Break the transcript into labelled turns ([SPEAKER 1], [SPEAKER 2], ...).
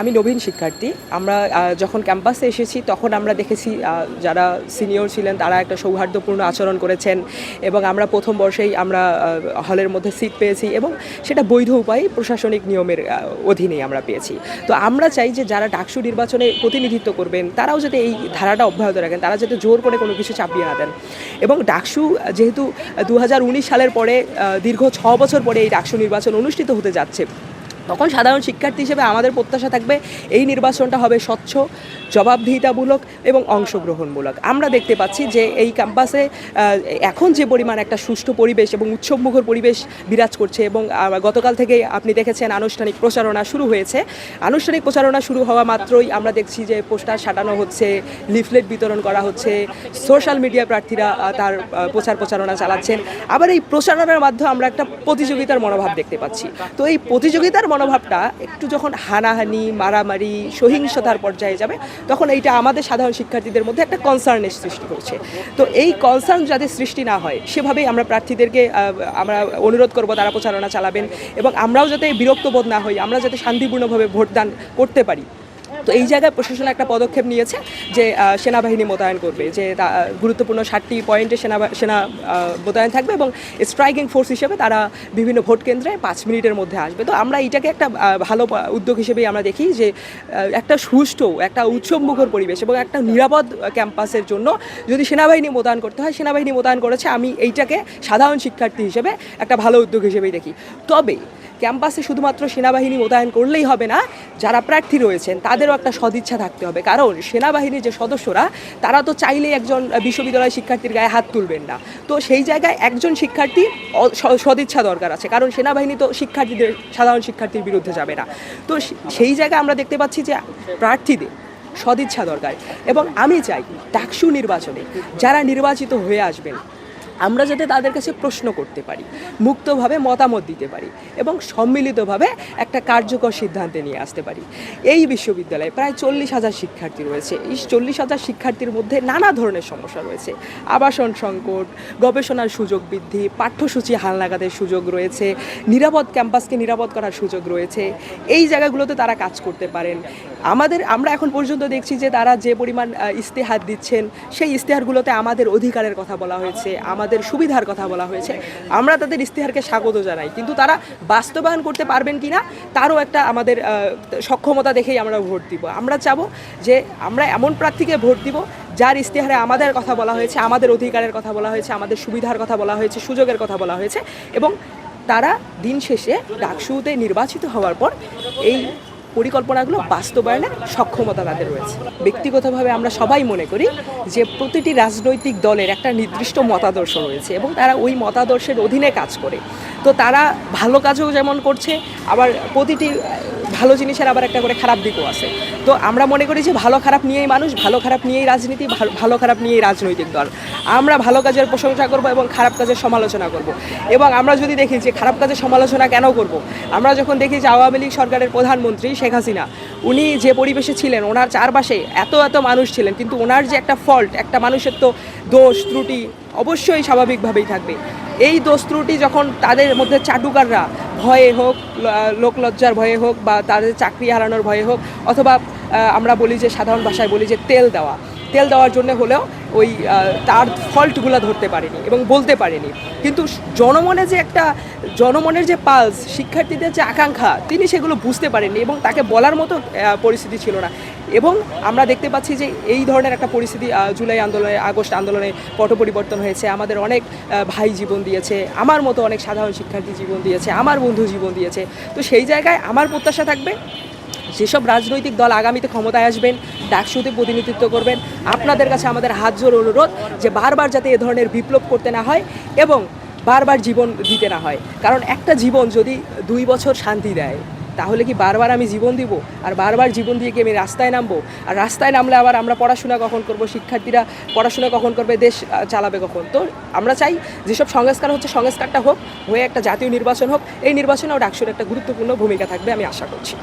[SPEAKER 1] আমি নবীন শিক্ষার্থী। আমরা যখন ক্যাম্পাসে এসেছি, তখন আমরা দেখেছি যারা সিনিয়র ছিলেন, তারা একটা সৌহার্দ্যপূর্ণ আচরণ করেছেন এবং আমরা প্রথম বর্ষেই আমরা হলের মধ্যে সিট পেয়েছি এবং সেটা বৈধ উপায়ে প্রশাসনিক নিয়মের অধীনেই আমরা পেয়েছি। তো আমরা চাই যে যারা ডাকসু নির্বাচনে প্রতিনিধিত্ব করবেন, তারাও যাতে এই ধারাটা অব্যাহত রাখেন, তারা যাতে জোর করে কোনো কিছু চাপিয়ে না দেন। এবং ডাকসু, যেহেতু দু হাজার উনিশ সালের পরে দীর্ঘ ছ বছর পরে এই ডাকসু নির্বাচন অনুষ্ঠিত হতে যাচ্ছে তখন সাধারণ শিক্ষার্থী হিসেবে আমাদের প্রত্যাশা থাকবে এই নির্বাচনটা হবে স্বচ্ছ, জবাবদিহিতামূলক এবং অংশগ্রহণমূলক। আমরা দেখতে পাচ্ছি যে এই ক্যাম্পাসে এখন যে পরিমাণ একটা সুষ্ঠু পরিবেশ এবং উৎসবমুখর পরিবেশ বিরাজ করছে এবং গতকাল থেকে আপনি দেখেছেন আনুষ্ঠানিক প্রচারণা শুরু হয়েছে। আনুষ্ঠানিক প্রচারণা শুরু হওয়া মাত্রই আমরা দেখছি যে পোস্টার সাটানো হচ্ছে, লিফলেট বিতরণ করা হচ্ছে, সোশ্যাল মিডিয়া প্রার্থীরা তার প্রচার প্রচারণা চালাচ্ছেন। আবার এই প্রচারণার মাধ্যমে আমরা একটা প্রতিযোগিতার মনোভাব দেখতে পাচ্ছি। তো এই প্রতিযোগিতার মনোভাবটা একটু যখন হানাহানি, মারামারি, সহিংসতার পর্যায়ে যাবে, তখন এইটা আমাদের সাধারণ শিক্ষার্থীদের মধ্যে একটা কনসার্নের সৃষ্টি করছে। তো এই কনসার্ন যাতে সৃষ্টি না হয়, সেভাবেই আমরা প্রার্থীদেরকে আমরা অনুরোধ করব তারা প্রচারণা চালাবেন এবং আমরাও যাতে বিরক্ত বোধ না হই, আমরা যাতে শান্তিপূর্ণভাবে ভোটদান করতে পারি। তো এই জায়গায় প্রশাসন একটা পদক্ষেপ নিয়েছে যে সেনাবাহিনী মোতায়েন করবে, যে গুরুত্বপূর্ণ ষাটটি পয়েন্টে সেনা সেনা মোতায়েন থাকবে এবং স্ট্রাইকিং ফোর্স হিসেবে তারা বিভিন্ন ভোট কেন্দ্রে পাঁচ মিনিটের মধ্যে আসবে। তো আমরা এইটাকে একটা ভালো উদ্যোগ হিসেবেই আমরা দেখি যে একটা সুষ্ঠু, একটা উৎসবমুখর পরিবেশ এবং একটা নিরাপদ ক্যাম্পাসের জন্য যদি সেনাবাহিনী মোতায়েন করতে হয়, সেনাবাহিনী মোতায়েন করেছে, আমি এইটাকে সাধারণ শিক্ষার্থী হিসেবে একটা ভালো উদ্যোগ হিসেবেই দেখি। তবে ক্যাম্পাসে শুধুমাত্র সেনাবাহিনী মোতায়েন করলেই হবে না, যারা প্রার্থী রয়েছেন, তাদেরও একটা সদিচ্ছা থাকতে হবে। কারণ সেনাবাহিনীর যে সদস্যরা, তারা তো চাইলেই একজন বিশ্ববিদ্যালয় শিক্ষার্থীর গায়ে হাত তুলবেন না। তো সেই জায়গায় একজন শিক্ষার্থী সদিচ্ছা দরকার আছে। কারণ সেনাবাহিনী তো শিক্ষার্থীদের, সাধারণ শিক্ষার্থীর বিরুদ্ধে যাবে না। তো সেই জায়গায় আমরা দেখতে পাচ্ছি যে প্রার্থীদের সদিচ্ছা দরকার। এবং আমি চাই ডাকসু নির্বাচনে যারা নির্বাচিত হয়ে আসবেন আমরা যাতে তাদের কাছে প্রশ্ন করতে পারি, মুক্তভাবে মতামত দিতে পারি এবং সম্মিলিতভাবে একটা কার্যকর সিদ্ধান্তে নিয়ে আসতে পারি। এই বিশ্ববিদ্যালয়ে প্রায় চল্লিশ হাজার শিক্ষার্থী রয়েছে। এই চল্লিশ হাজার শিক্ষার্থীর মধ্যে নানা ধরনের সমস্যা রয়েছে। আবাসন সংকট, গবেষণার সুযোগ বৃদ্ধি, পাঠ্যসূচি হালনাগাদের সুযোগ রয়েছে, নিরাপদ ক্যাম্পাসকে নিরাপদ করার সুযোগ রয়েছে। এই জায়গাগুলোতে তারা কাজ করতে পারেন। আমাদের, আমরা এখন পর্যন্ত দেখছি যে তারা যে পরিমাণ ইস্তেহার দিচ্ছেন, সেই ইস্তেহারগুলোতে আমাদের অধিকারের কথা বলা হয়েছে। আমাদের সুবিধার কথা বলা হয়েছে। আমরা তাদের ইস্তেহারকে স্বাগত জানাই। কিন্তু তারা বাস্তবায়ন করতে পারবেন কিনা, তারও একটা আমাদের সক্ষমতা দেখেই আমরা ভোট দিব। আমরা চাবো যে আমরা এমন প্রার্থীকে ভোট দিব, যার ইস্তেহারে আমাদের কথা বলা হয়েছে, আমাদের অধিকারের কথা বলা হয়েছে, আমাদের সুবিধার কথা বলা হয়েছে, সুযোগের কথা বলা হয়েছে এবং তারা দিন শেষে ডাকসুতে নির্বাচিত হওয়ার পর এই পরিকল্পনাগুলো বাস্তবায়নের সক্ষমতা তাদের রয়েছে। ব্যক্তিগতভাবে আমরা সবাই মনে করি যে প্রতিটি রাজনৈতিক দলের একটা নির্দিষ্ট মতাদর্শ রয়েছে এবং তারা ওই মতাদর্শের অধীনে কাজ করে। তো তারা ভালো কাজও যেমন করছে, আবার প্রতিটি ভালো জিনিসের আবার একটা করে খারাপ দিকও আছে। তো আমরা মনে করি যে ভালো খারাপ নিয়েই মানুষ, ভালো খারাপ নিয়েই রাজনীতি, ভালো- খারাপ নিয়েই রাজনৈতিক দল। আমরা ভালো কাজের প্রশংসা করব এবং খারাপ কাজের সমালোচনা করব। এবং আমরা যদি দেখি যে খারাপ কাজের সমালোচনা কেন করব? আমরা যখন দেখি যে আওয়ামী লীগ সরকারের প্রধানমন্ত্রী শেখ হাসিনা, উনি যে পরিবেশে ছিলেন, ওনার চারপাশে এত এত মানুষ ছিলেন, কিন্তু ওনার যে একটা ফল্ট একটা মানুষের তো দোষ, ত্রুটি অবশ্যই স্বাভাবিকভাবেই থাকবে। এই দোষ, ত্রুটি যখন তাদের মধ্যে চাটুকাররা ভয়ে হোক লোকলজ্জার ভয়ে হোক বা তাদের চাকরি হারানোর ভয়ে হোক, অথবা আমরা বলি যে সাধারণ ভাষায় বলি যে তেল দেওয়া। তেল দেওয়ার জন্য হলেও ওই তার ফল্টগুলো ধরতে পারেনি এবং বলতে পারেনি। কিন্তু জনমনে যে একটা, জনমনের যে পালস, শিক্ষার্থীদের যে আকাঙ্ক্ষা, তিনি সেগুলো বুঝতে পারেননি এবং তাকে বলার মতো পরিস্থিতি ছিল না। এবং আমরা দেখতে পাচ্ছি যে এই ধরনের একটা পরিস্থিতি জুলাই আন্দোলনে, আগস্ট আন্দোলনে পট পরিবর্তন হয়েছে। আমাদের অনেক ভাই জীবন দিয়েছে, আমার মতো অনেক সাধারণ শিক্ষার্থী জীবন দিয়েছে, আমার বন্ধু জীবন দিয়েছে। তো সেই জায়গায় আমার প্রত্যাশা থাকবে যেসব রাজনৈতিক দল আগামীতে ক্ষমতায় আসবেন ডাকসুতে প্রতিনিধিত্ব করবেন। আপনাদের কাছে আমাদের হাত জোর অনুরোধ যে বারবার যাতে এ ধরনের বিপ্লব করতে না হয় এবং বারবার জীবন দিতে না হয়। কারণ একটা জীবন যদি দুই বছর শান্তি দেয়, তাহলে কি বারবার আমি জীবন দিব? আর বারবার জীবন দিয়ে কি আমি রাস্তায় নামবো? আর রাস্তায় নামলে আবার আমরা পড়াশোনা কখন করব? শিক্ষার্থীরা পড়াশোনা কখন করবে? দেশ চালাবে কখন? তো আমরা চাই যেসব সংস্কার হচ্ছে, সংস্কারটা হোক, হয়ে একটা জাতীয় নির্বাচন হোক, এই নির্বাচনেও ডাকসুর একটা গুরুত্বপূর্ণ ভূমিকা থাকবে আমি আশা করছি।